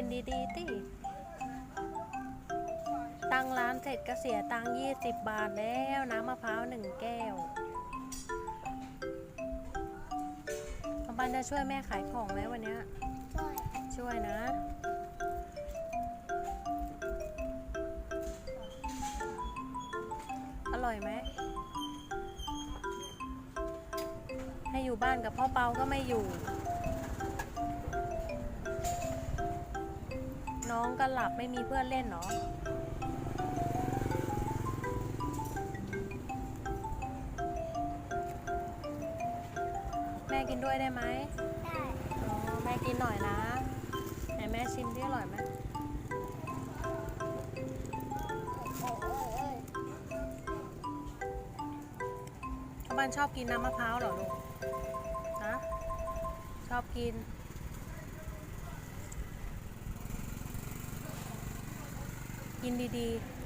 กินดีๆติตั้งร้านเสร็จก็เสียตังค์ยี่สิบบาทแล้วน้ำมะพร้าวหนึ่งแก้วน้องปันจะช่วยแม่ขายของไหมวันนี้ช่วยช่วยนะ อร่อยไหม ให้อยู่บ้านกับพ่อเปาก็ไม่อยู่ องก็หลับไม่มีเพื่อนเล่นเหรอแม่กินด้วยได้ไหมได้อ๋อแม่กินหน่อยนะไหนแม่ชิมที่อร่อยไหมโอ้ยโอ้ยโอ้ยข้าวบ้านชอบกินน้ำมะพร้าวเหรอลูก ฮะ ชอบกิน กินดีๆ